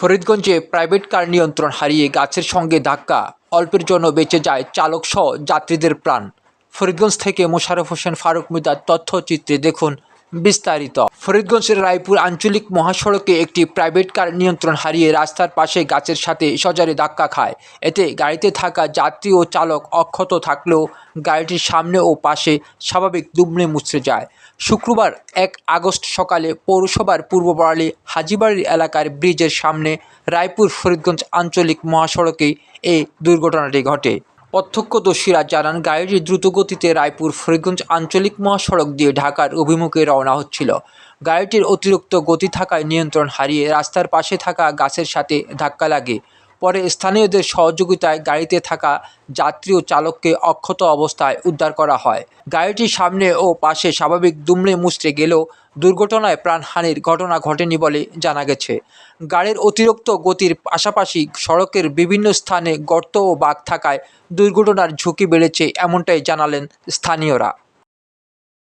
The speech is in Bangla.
ফরিদগঞ্জে প্রাইভেট কার নিয়ন্ত্রণ হারিয়ে গাছের সঙ্গে ধাক্কা, অল্পের জন্য বেঁচে যায় চালক সহ যাত্রীদের প্রাণ। ফরিদগঞ্জ থেকে মোশারফ হোসেন, ফারুক মিদার তথ্যচিত্রে দেখুন বিস্তারিত। ফরিদগঞ্জের রায়পুর আঞ্চলিক মহাসড়কে একটি প্রাইভেট কার নিয়ন্ত্রণ হারিয়ে রাস্তার পাশে গাছের সাথে সজারে ধাক্কা খায়। এতে গাড়িতে থাকা যাত্রী ও চালক অক্ষত থাকলেও গাড়িটির সামনে ও পাশে স্বাভাবিক দুমড়ে মুচড়ে যায়। শুক্রবার এক আগস্ট সকালে পৌরসভার পূর্ব বড়ালি হাজিবাড়ির এলাকার ব্রিজের সামনে রায়পুর ফরিদগঞ্জ আঞ্চলিক মহাসড়কে এই দুর্ঘটনাটি ঘটে। প্রত্যক্ষদর্শীরা জানান, গাড়িটি দ্রুতগতিতে রায়পুর ফরিগঞ্জ আঞ্চলিক মহাসড়ক দিয়ে ঢাকার অভিমুখে রওনা হচ্ছিল। গাড়িটির অতিরিক্ত গতি থাকায় নিয়ন্ত্রণ হারিয়ে রাস্তার পাশে থাকা গাছের সাথে ধাক্কা লাগে। পরে স্থানীয়দের সহযোগিতায় গাড়িতে থাকা যাত্রী ও চালককে অক্ষত অবস্থায় উদ্ধার করা হয়। গাড়িটির সামনে ও পাশে স্বাভাবিক দুমড়ে মুচড়ে গেলেও দুর্ঘটনায় প্রাণহানির ঘটনা ঘটেনি বলে জানা গেছে। গাড়ির অতিরিক্ত গতির পাশাপাশি সড়কের বিভিন্ন স্থানে গর্ত ও বাঁক থাকায় দুর্ঘটনার ঝুঁকি বেড়েছে এমনটাই জানালেন স্থানীয়রা।